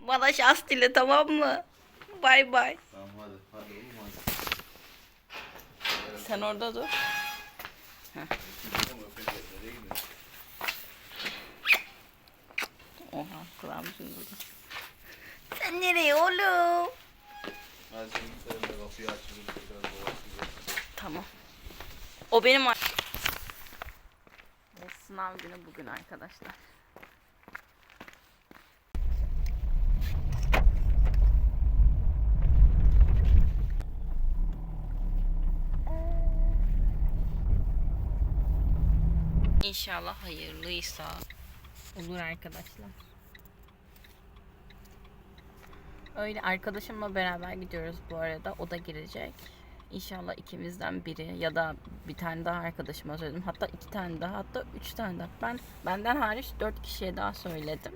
Bana şans dile tamam mı? Bay bay. Tamam hadi. Hadi oğlum hadi. Sen orada dur. Gidiyorsun? Oha kulağım çınladı. Sen nereye oğlum? Hadi sen git sen de kapıyı açalım. Biraz dolaşacağız. Tamam. O benim ar- sınav günü bugün arkadaşlar. İnşallah hayırlıysa olur arkadaşlar. Öyle arkadaşımla beraber gidiyoruz bu arada. O da girecek. İnşallah ikimizden biri ya da bir tane daha arkadaşıma söyledim. Hatta iki tane daha hatta üç tane daha. Ben benden hariç dört kişiye daha söyledim.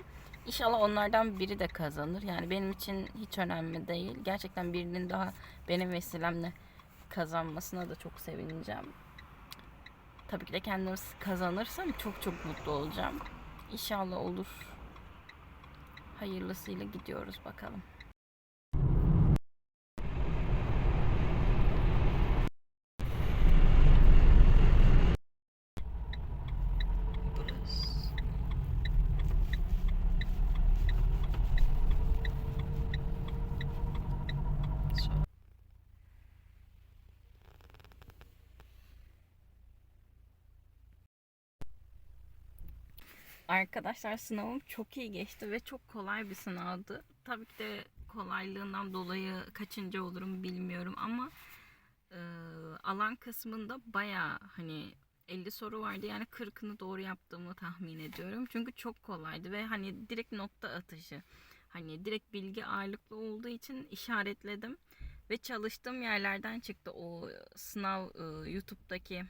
İnşallah onlardan biri de kazanır. Yani benim için hiç önemli değil. Gerçekten birinin daha benim vesilemle kazanmasına da çok sevineceğim. Tabii ki de kendim kazanırsam çok çok mutlu olacağım. İnşallah olur. Hayırlısıyla gidiyoruz bakalım. Burası. Sonra- Arkadaşlar sınavım çok iyi geçti ve çok kolay bir sınavdı. Tabii ki de kolaylığından dolayı kaçıncı olurum bilmiyorum ama e, alan kısmında baya hani 50 soru vardı yani 40'ını doğru yaptığımı tahmin ediyorum. Çünkü çok kolaydı ve hani direkt nokta atışı. Hani direkt bilgi ağırlıklı olduğu için işaretledim ve çalıştığım yerlerden çıktı o sınav e, YouTube'daki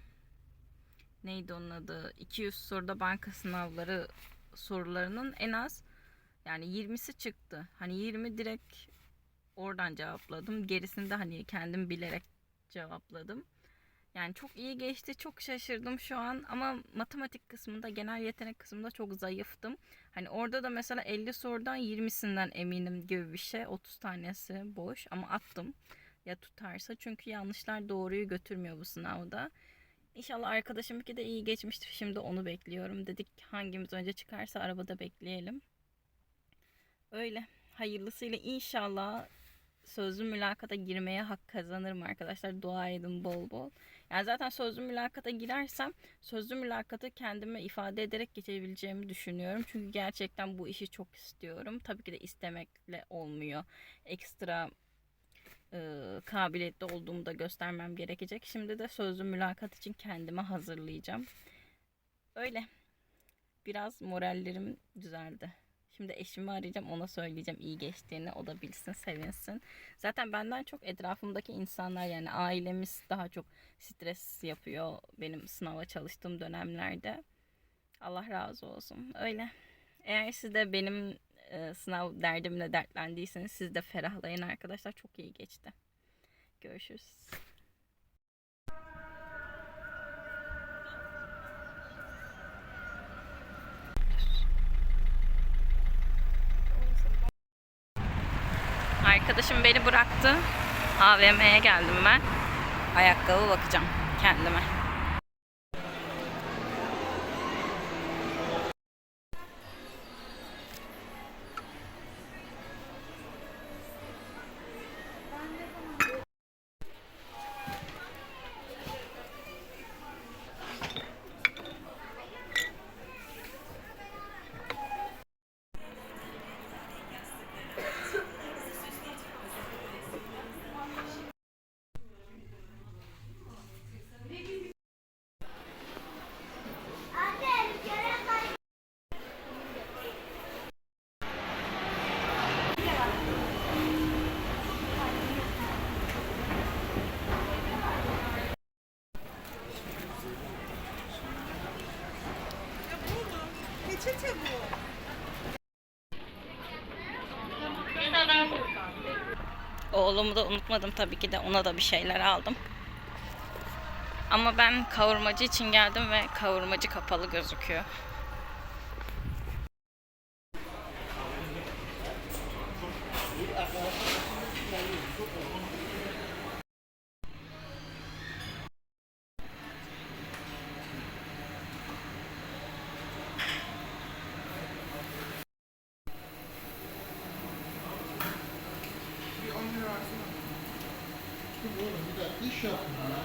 neydi onun adı 200 soruda banka sınavları sorularının en az yani 20'si çıktı. Hani 20 direkt oradan cevapladım. Gerisini de hani kendim bilerek cevapladım. Yani çok iyi geçti. Çok şaşırdım şu an ama matematik kısmında, genel yetenek kısmında çok zayıftım. Hani orada da mesela 50 sorudan 20'sinden eminim gibi bir şey. 30 tanesi boş ama attım. Ya tutarsa çünkü yanlışlar doğruyu götürmüyor bu sınavda. İnşallah arkadaşımki de iyi geçmiştir. Şimdi onu bekliyorum. Dedik hangimiz önce çıkarsa arabada bekleyelim. Öyle. Hayırlısıyla inşallah sözlü mülakata girmeye hak kazanırım arkadaşlar. Dua edin bol bol. Yani zaten sözlü mülakata girersem sözlü mülakatı kendime ifade ederek geçebileceğimi düşünüyorum. Çünkü gerçekten bu işi çok istiyorum. Tabii ki de istemekle olmuyor. Ekstra e, kabiliyetli olduğumu da göstermem gerekecek. Şimdi de sözlü mülakat için kendimi hazırlayacağım. Öyle. Biraz morallerim düzeldi. Şimdi eşimi arayacağım ona söyleyeceğim iyi geçtiğini o da bilsin sevinsin. Zaten benden çok etrafımdaki insanlar yani ailemiz daha çok stres yapıyor benim sınava çalıştığım dönemlerde. Allah razı olsun. Öyle. Eğer siz de benim e, sınav derdimle dertlendiyseniz siz de ferahlayın arkadaşlar. Çok iyi geçti. Görüşürüz. Arkadaşım beni bıraktı. AVM'ye geldim ben. Ayakkabı bakacağım kendime. Oğlumu da unutmadım tabii ki de ona da bir şeyler aldım. Ama ben kavurmacı için geldim ve kavurmacı kapalı gözüküyor. 设。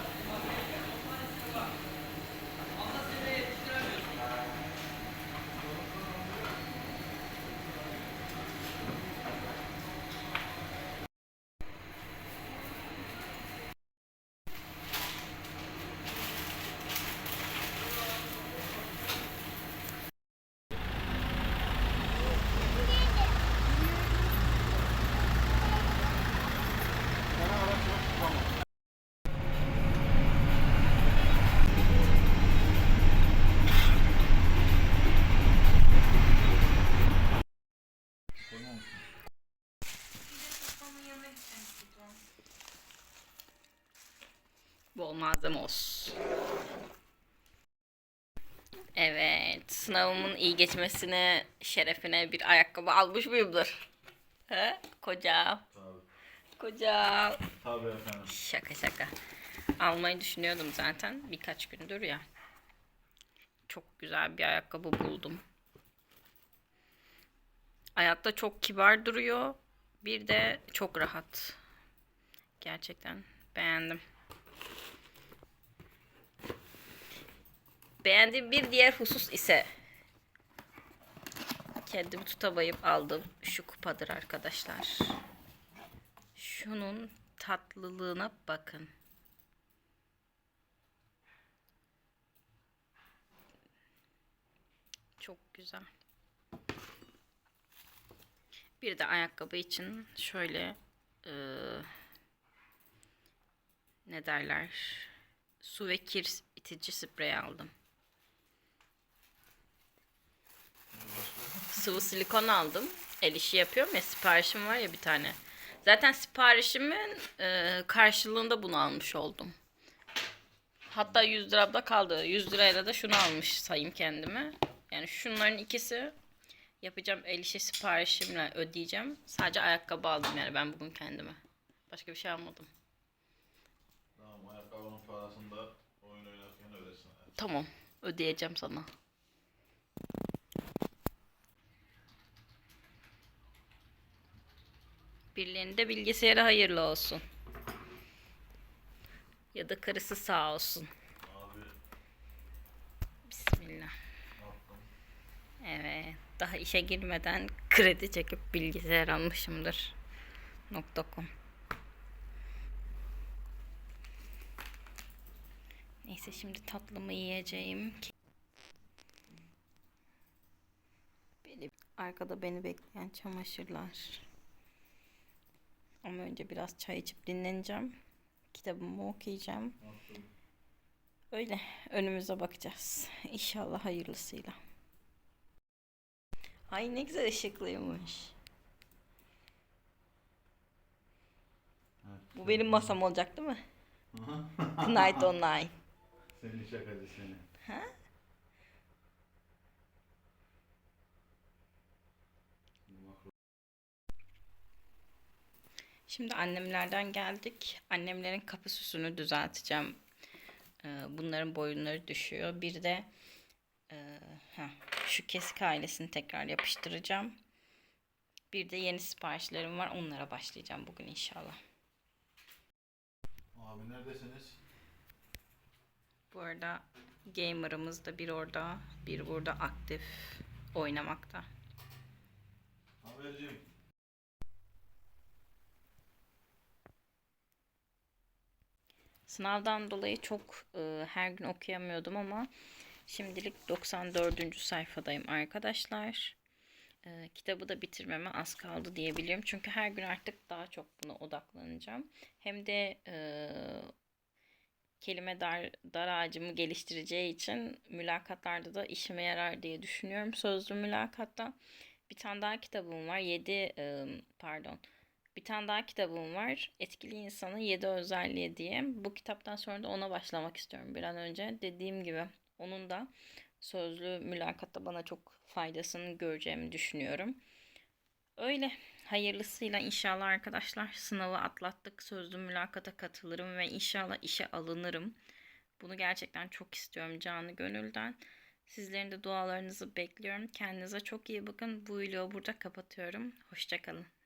Bol malzeme olsun. Evet, sınavımın iyi geçmesine şerefine bir ayakkabı almış mıyımdır? He? Kocam. Tabii. Kocam. Tabii efendim. Şaka şaka. Almayı düşünüyordum zaten birkaç gündür ya. Çok güzel bir ayakkabı buldum. Ayakta çok kibar duruyor. Bir de çok rahat. Gerçekten beğendim. Beğendiğim bir diğer husus ise kendimi tutamayıp aldığım şu kupadır arkadaşlar. Şunun tatlılığına bakın. Çok güzel. Bir de ayakkabı için şöyle eee, ne derler su ve kir itici sprey aldım. Sıvı silikon aldım. El işi yapıyorum ya siparişim var ya bir tane. Zaten siparişimin e, karşılığında bunu almış oldum. Hatta 100 liramda kaldı. 100 lirayla da şunu almış sayayım kendime. Yani şunların ikisi yapacağım el işi siparişimle ödeyeceğim. Sadece ayakkabı aldım yani ben bugün kendime. Başka bir şey almadım. Tamam ayakkabının parasını da oyun oynarken ödesin. Tamam. Ödeyeceğim sana. Birilerinde bilgisayarı hayırlı olsun. Ya da karısı sağ olsun. Abi Bismillah. Evet. Daha işe girmeden kredi çekip bilgisayar almışımdır. .com Neyse şimdi tatlımı yiyeceğim arkada beni bekleyen çamaşırlar. Ama önce biraz çay içip dinleneceğim. Kitabımı okuyacağım. Öyle önümüze bakacağız. İnşallah hayırlısıyla. Ay ne güzel ışıklıymış. Evet. Bu benim masam olacak değil mi? Aha. Night Online. Seni şakacı seni. Ha? Şimdi annemlerden geldik. Annemlerin kapı süsünü düzelteceğim. Ee, Bunların boyunları düşüyor. Bir de e, şu kesik ailesini tekrar yapıştıracağım. Bir de yeni siparişlerim var. Onlara başlayacağım bugün inşallah. Abi neredesiniz? Bu arada gamer'ımız da bir orada, bir burada aktif oynamakta. Habercim. Sınavdan dolayı çok e, her gün okuyamıyordum ama şimdilik 94. sayfadayım arkadaşlar. E, kitabı da bitirmeme az kaldı diyebilirim. Çünkü her gün artık daha çok buna odaklanacağım. Hem de e, kelime dar, dar ağacımı geliştireceği için mülakatlarda da işime yarar diye düşünüyorum. Sözlü mülakatta bir tane daha kitabım var. 7 pardon. Bir tane daha kitabım var. Etkili insanı 7 özelliği diye. Bu kitaptan sonra da ona başlamak istiyorum bir an önce. Dediğim gibi onun da sözlü mülakatta bana çok faydasını göreceğimi düşünüyorum. Öyle hayırlısıyla inşallah arkadaşlar sınavı atlattık. Sözlü mülakata katılırım ve inşallah işe alınırım. Bunu gerçekten çok istiyorum canı gönülden. Sizlerin de dualarınızı bekliyorum. Kendinize çok iyi bakın. Bu vlogu burada kapatıyorum. Hoşçakalın.